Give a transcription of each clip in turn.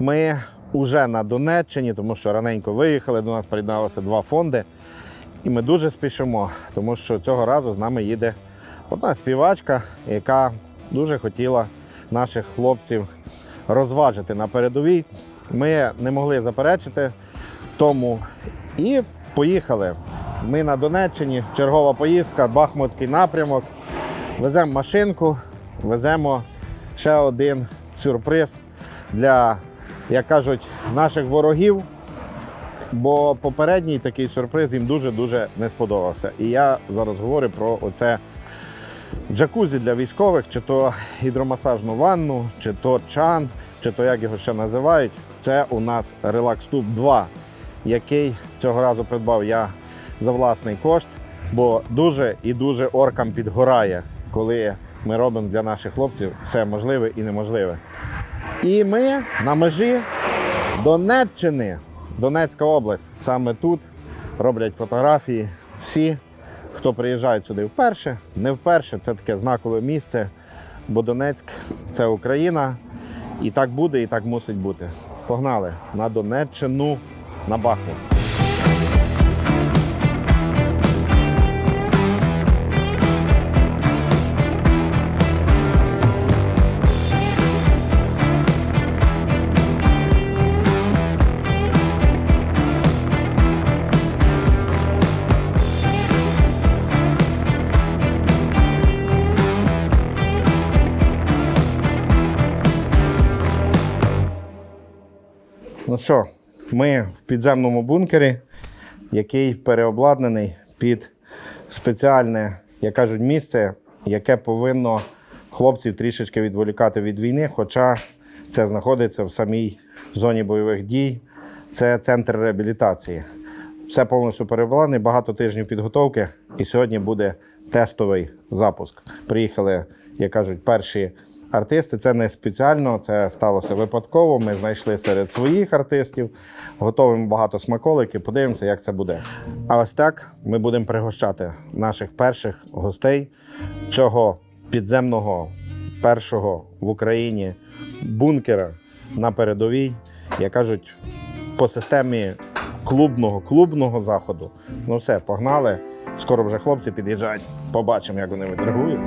Ми вже на Донеччині, тому що раненько виїхали. До нас приєдналося два фонди. І ми дуже спішимо, тому що цього разу з нами їде одна співачка, яка дуже хотіла наших хлопців розважити на передовій. Ми не могли заперечити тому і поїхали. Ми на Донеччині, чергова поїздка, Бахмутський напрямок. Веземо машинку, веземо ще один сюрприз для, як кажуть, наших ворогів. Бо попередній такий сюрприз їм дуже-дуже не сподобався. І я зараз говорю про оце джакузі для військових, чи то гідромасажну ванну, чи то чан, чи то як його ще називають. Це у нас Relax Tube 2, який цього разу придбав я за власний кошт, бо дуже і дуже оркам підгорає, коли ми робимо для наших хлопців все можливе і неможливе. І ми на межі Донеччини, Донецька область. Саме тут роблять фотографії всі, хто приїжджають сюди вперше, не вперше. Це таке знакове місце, бо Донецьк це Україна. І так буде, і так мусить бути. Погнали на Донеччину, на Бахмут. Ну що, ми в підземному бункері, який переобладнаний під спеціальне, як кажуть, місце, яке повинно хлопців трішечки відволікати від війни, хоча це знаходиться в самій зоні бойових дій. Це центр реабілітації. Все повністю переобладнане, багато тижнів підготовки, і сьогодні буде тестовий запуск. Приїхали, як кажуть, перші артисти. Це не спеціально, це сталося випадково. Ми знайшли серед своїх артистів, готуємо багато смаколиків. Подивимося, як це буде. А ось так ми будемо пригощати наших перших гостей цього підземного першого в Україні бункера на передовій, як кажуть, по системі клубного клубного заходу. Ну все, погнали. Скоро вже хлопці під'їжджають. Побачимо, як вони відреагують.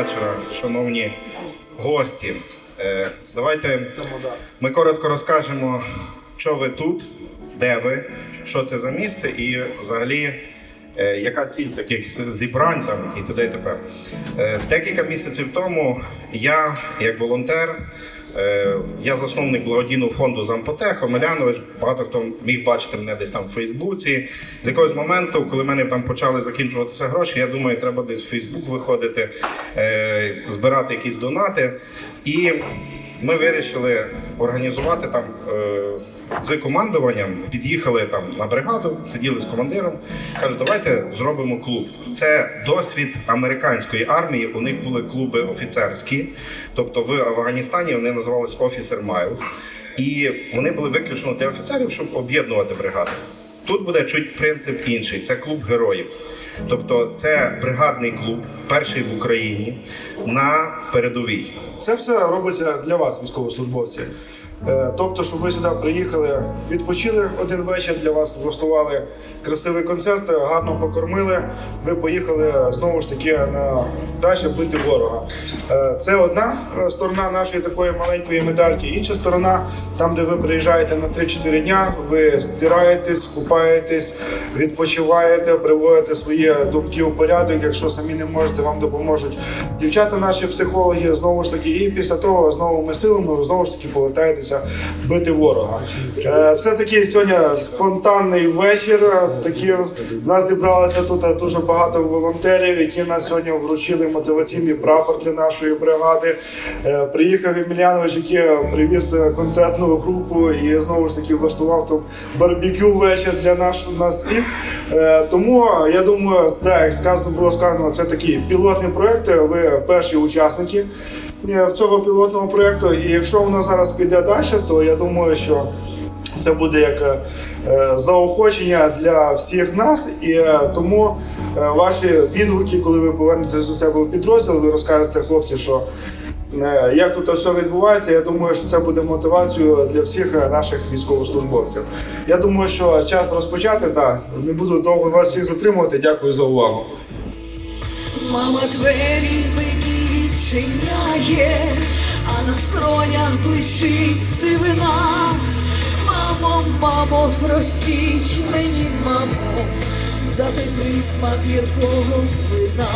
Вечора, шановні гості. Е, Давайте ми коротко розкажемо, що ви тут, де ви, що це за місце і взагалі. е, Яка ціль таких зібрань там і т.д. і т.п. Е, Декілька місяців тому я, як волонтер, я засновник благодійного фонду Зампотех, Омелянович. Багато хто міг бачити мене десь там в Фейсбуці. З якогось моменту, коли мене там почали закінчуватися гроші, я думаю, треба десь в Фейсбук виходити, е, збирати якісь донати. І ми вирішили організувати там е, з командуванням. Під'їхали там на бригаду, сиділи з командиром. кажуть, давайте зробимо клуб. Це досвід американської армії. У них були клуби офіцерські, тобто в Афганістані вони називались Officer Miles. І вони були виключно для офіцерів, щоб об'єднувати бригади. Тут буде чуть принцип інший. Це клуб героїв. Тобто це бригадний клуб, перший в Україні на передовій. Це все робиться для вас, військовослужбовці. Е, Тобто, щоб ви сюди приїхали, відпочили один вечір для вас, влаштували красивий концерт, гарно покормили. Ви поїхали знову ж таки на дачу бити ворога. Е, Це одна е, сторона нашої такої маленької медальки. Інша сторона, там, де ви приїжджаєте на 3-4 дня, ви стираєтесь, купаєтесь, відпочиваєте, приводите свої думки у порядок. Якщо самі не можете, вам допоможуть дівчата, наші психологи. Знову ж таки, і після того знову ми силами, знову ж таки повертаєтеся продовжується бити ворога. Е, Це такий сьогодні спонтанний вечір. Такі нас зібралося тут дуже багато волонтерів, які нас сьогодні вручили мотиваційний прапор для нашої бригади. Е, Приїхав Емельянович, який привіз концертну групу і знову ж таки влаштував тут барбекю вечір для нас, нас всіх. Е, Тому я думаю, так як сказано було сказано, це такий пілотний проект. Ви перші учасники в цього пілотного проекту. І якщо воно зараз піде далі, то я думаю, що це буде як е, е, заохочення для всіх нас, і е, тому е, ваші відгуки, коли ви повернетеся до себе в підрозділ, ви розкажете хлопці, що е, як тут все відбувається. Я думаю, що це буде мотивацією для всіх е, наших військовослужбовців. Я думаю, що час розпочати. Так, не буду довго вас всіх затримувати. Дякую за увагу. Мама двері відчиняє, а на скронях блищить сивина. Мамо, мамо, простіть мені, мамо, за той присмак гіркого вина.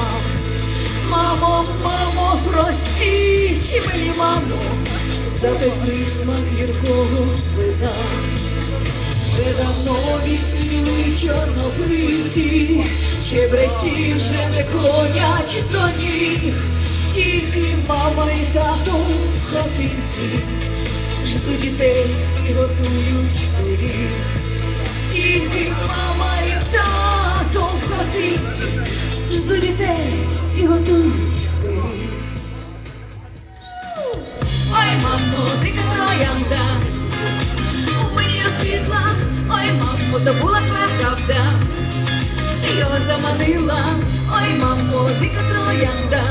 Мамо, мамо, простіть мені, мамо, за той присмак гіркого вина. Вже давно відцвіли чорнобривці, щебреці вже не клонять до ніг, тільки мама і тато в хатинці. Ждуть дітей і готують пиріг. Тільки мама і тато в хатинці. Ждуть дітей і готують пиріг. Ой, мамо, дика троянда, у мені розквітла, ой, мамо, то була твоя правда, його заманила, ой, мамо, дика троянда,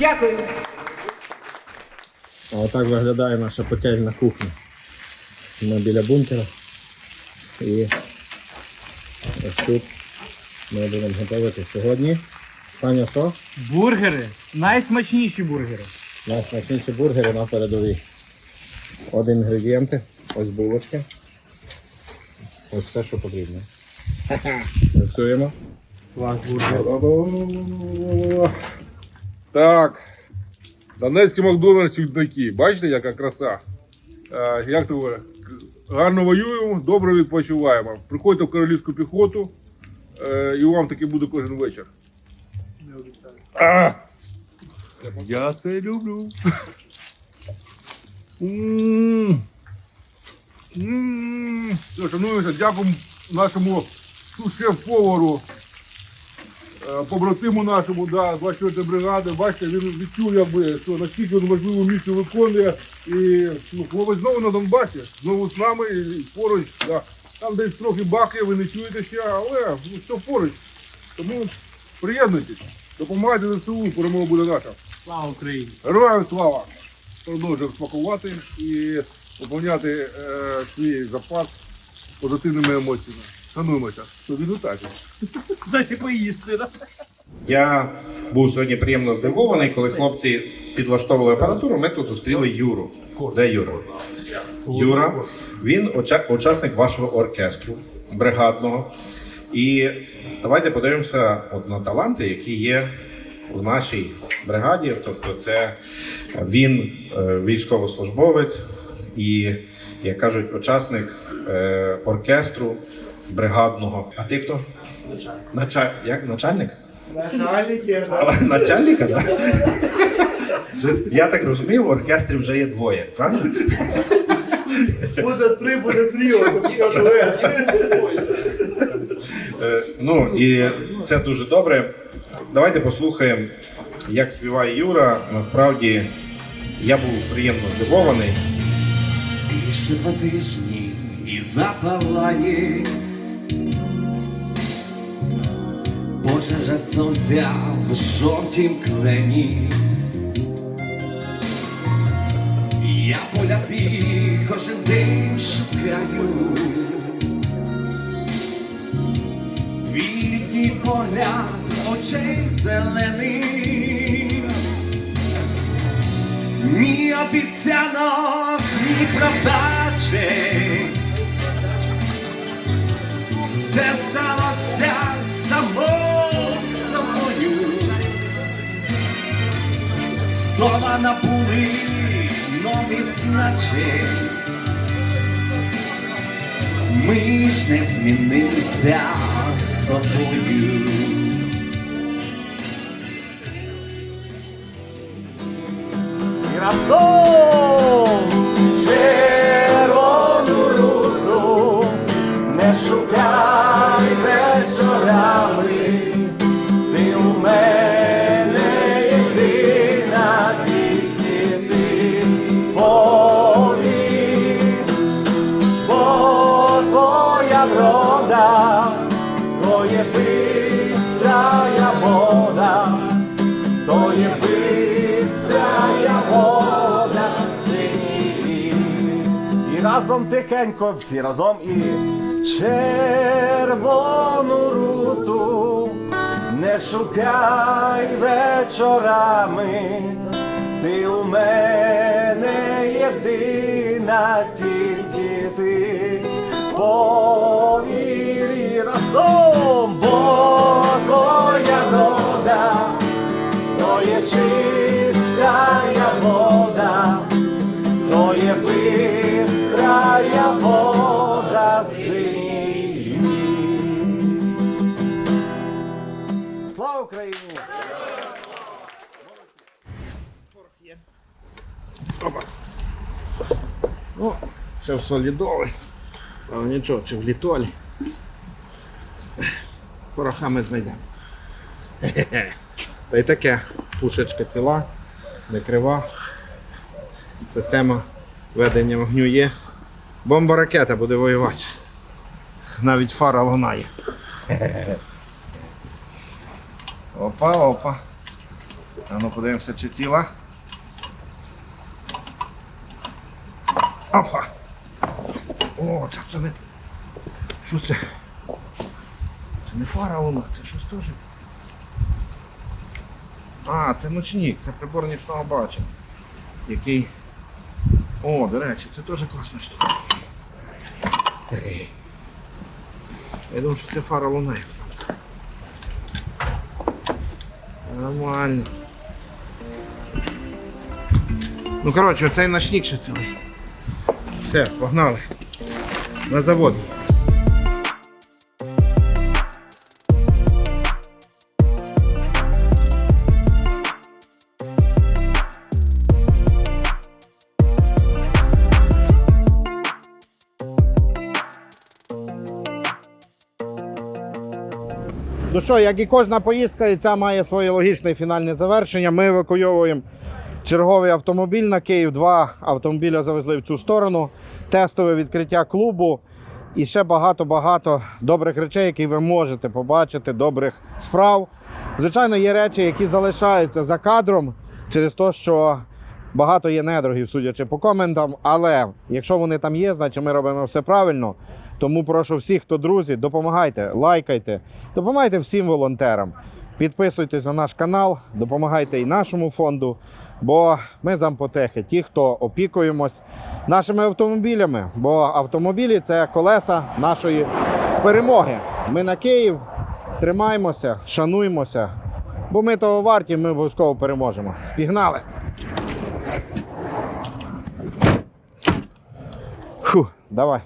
Дякую. Отак виглядає наша пекельна кухня. Ми біля бункера. І ось тут ми будемо готувати сьогодні. Паня, що? Бургери. Найсмачніші бургери. Найсмачніші бургери на передовій. От інгредієнти. Ось булочки. Ось все, що потрібно. Працюємо. Клас бургер. Так. Донецький Макдональдс такі. Бачите, яка краса? Е, як то? Гарно воюємо, добре відпочиваємо. Приходьте в королівську піхоту, е, і вам таки буде кожен вечір. А! Я це люблю. М. М. Все, Шануємося, дякуємо нашому шеф-повару е, побратиму нашому, да, 24 бригади, бачите, він відчув, якби, що наскільки він важливу місію виконує. І ну, хлопець знову на Донбасі, знову з нами і поруч. Да. Там десь трохи баки, ви не чуєте ще, але ну, все поруч. Тому приєднуйтесь, допомагайте ЗСУ, перемога буде наша. Слава Україні! Героям слава! Продовжуємо смакувати і поповняти е, свій запас позитивними емоціями. Шануємося. Тобі не так. Дайте поїсти, да? Я був сьогодні приємно здивований, коли хлопці підлаштовували апаратуру. Ми тут зустріли Юру. Де Юра? Юра, він уча- учасник вашого оркестру бригадного. І давайте подивимося от на таланти, які є в нашій бригаді. Тобто, це він е, військовослужбовець і, як кажуть, учасник е, оркестру бригадного. А ти хто? Начальник. Як начальник? Начальники, А, Начальника, так? Я так розумію, в оркестрі вже є двоє, правильно? буде три, буде тріо. Ну і це дуже добре. Давайте послухаємо, як співає Юра. Насправді я був приємно здивований. Ще два тижні і запалає. Пожежа сонця в жовтім клені. Я поля твій кожен день шукаю, мій погляд очей зелених, ні обіцянок, ні продачі. Все сталося само собою. Слова набули нові значень. Ми ж не змінилися з тобою. І разом тихенько, всі разом і червону руту не шукай вечорами, ти у мене єдина, тільки ти. Повір і разом, бо твоя рода, то є чистая вода то є бистрая вода синій. Слава Україні! Ну, ще в солідолі. Але нічого, чи в літолі. Пороха ми знайдемо. Та й таке. Пушечка ціла, не крива. Система ведення вогню є. Бомба ракета буде воювати. Навіть фара лунає. Опа, опа. А ну подивимося, чи ціла. Опа. О, та це не. Що це? Це не фара луна, це щось теж. А, це ночник, це прибор нічного бачення. Який. О, до речі, це теж класна штука. Я думаю, що це фара лунає там. Нормально. Ну, коротше, оцей ночник ще цілий. Все, погнали. На завод. Ну що, як і кожна поїздка, і ця має своє логічне фінальне завершення. Ми евакуйовуємо черговий автомобіль на Київ. Два автомобіля завезли в цю сторону. Тестове відкриття клубу. І ще багато-багато добрих речей, які ви можете побачити, добрих справ. Звичайно, є речі, які залишаються за кадром через те, що багато є недругів, судячи по коментам. Але якщо вони там є, значить ми робимо все правильно. Тому прошу всіх, хто друзі, допомагайте, лайкайте, допомагайте всім волонтерам. Підписуйтесь на наш канал, допомагайте і нашому фонду, бо ми зампотехи, ті, хто опікуємось нашими автомобілями. Бо автомобілі це колеса нашої перемоги. Ми на Київ тримаємося, шануємося, бо ми того варті, ми обов'язково переможемо. Пігнали! Фу, давай.